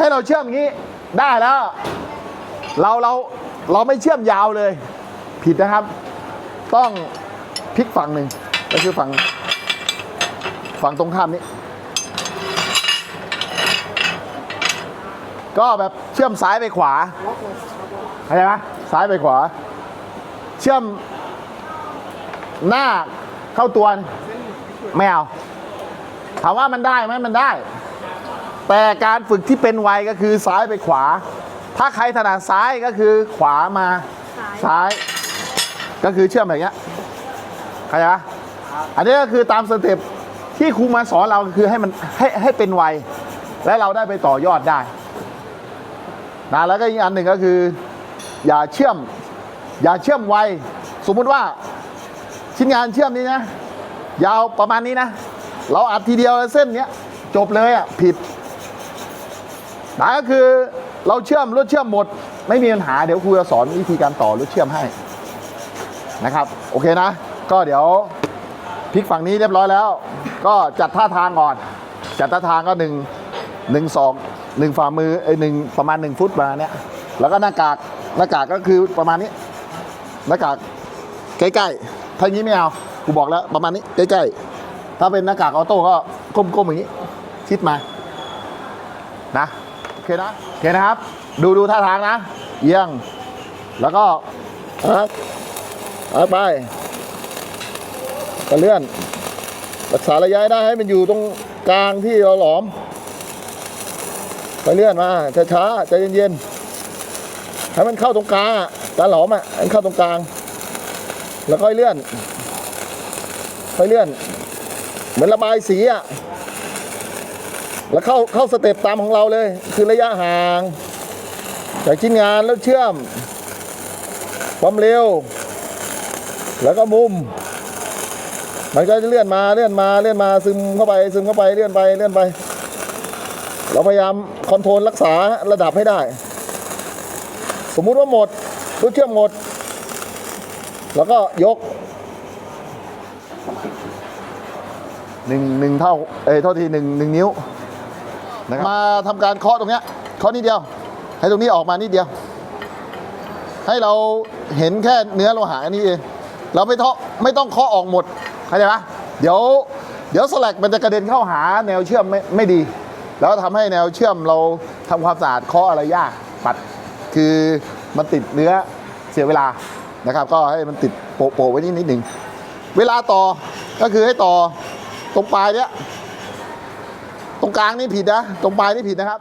ให้เราเชื่อมอย่างนี้ได้แล้ว เราเราเราไม่เชื่อมยาวเลย ผิดนะครับ ต้องพลิกฝั่งหนึ่งก็คือฝั่งฝั่งตรงข้ามนี้ ก็แบบเชื่อมซ้ายไปขวาเข้าใจไหมซ้ายไปขวา เชื่อมหน้าเข้าตัวไม่เอาถามว่ามันได้ไหมมันได้ แต่การฝึกที่เป็นไวก็คือซ้ายไปขวา ถ้าใครถนัดซ้ายก็คือขวามาซ้ายซ้าย ก็คือเชื่อมแบบเนี้ยเข้าใจปะอันนี้ก็คือตามสเต็ปที่ครูมาสอนเราคือให้มันให้ให้เป็นไวและเราได้ไปต่อยอดได้นะแล้วก็อีกอันหนึ่งก็คือ อย่าเชื่อม อย่าเชื่อมไวสมมุติว่าชิ้นงานเชื่อมนี้นะ ยาวประมาณนี้นะ เราอัดทีเดียวเส้นเนี้ยจบเลยอะผิด นะก็คือเราเชื่อมรถเชื่อมหมด ไม่มีปัญหาเดี๋ยวครูจะสอนวิธีการต่อรถเชื่อมให้นะครับ โอเคนะ ก็เดี๋ยวพลิกฝั่งนี้เรียบร้อยแล้ว ก็จัดท่าทางก่อน จัดท่าทางก็หนึ่งหนึ่งสองหนึ่งฝ่ามือไอ้หนึ่งประมาณหนึ่งฟุตประมาณเนี้ยแล้วก็หน้ากากหน้ากากก็คือประมาณนี้หน้ากากใกล้ๆถ้างี้ไม่เอากูบอกแล้วประมาณนี้ใกล้ๆถ้าเป็นหน้ากากออโต้ก็ก้มๆอย่างนี้ชิดมานะ โอเคนะโอเคนะครับ ดูดูท่าทางนะ เอียง แล้วก็ครับเอไปกระเลื่อน รักษาระยะได้ให้มันอยู่ตรงกลางที่เราหลอมไปเลื่อนมาช้าๆใจเย็นๆให้มันเข้าตรงกลางอะการหลอมอะให้มันเข้าตรงกลาง แล้วค่อยเลื่อน ค่อยเลื่อน เหมือนระบายสีอะ แล้วเข้าเข้าสเต็ปตามของเราเลย คือระยะห่างจากชิ้นงานแล้วเชื่อม ความเร็ว แล้วก็มุม มันก็จะเลื่อนมาเลื่อนมาเลื่อนมาซึมเข้าไปซึมเข้าไปเลื่อนไปเลื่อนไป เราพยายามคอนโทรลรักษาระดับให้ได้ สมมุติว่าหมดรถเชื่อมหมด แล้วก็ยกหนึ่งหนึ่งเท่าเอ้ยเท่าทีหนึ่งหนึ่งนิ้ว นะครับ มาทำการเคาะตรงเนี้ยเคาะนิดเดียว ให้ตรงนี้ออกมานิดเดียว ให้เราเห็นแค่เนื้อโลหะอันนี้เองเราไม่เทาะไม่ต้องเคาะออกหมดเข้าใจปะเดี๋ยวเดี๋ยวสลักมันจะกระเด็นเข้าหาแนวเชื่อมไม่ไม่ดี แล้วทำให้แนวเชื่อมเราทำความสะอาดเคาะอะไรยากปัด คือมันติดเนื้อเสียเวลานะครับ ก็ให้มันติดโปะไว้นิดนิดหนึ่งเวลาต่อก็คือให้ต่อตรงปลายเนี้ย ตรงกลางนี่ผิดนะ ตรงปลายนี่ผิดนะครับ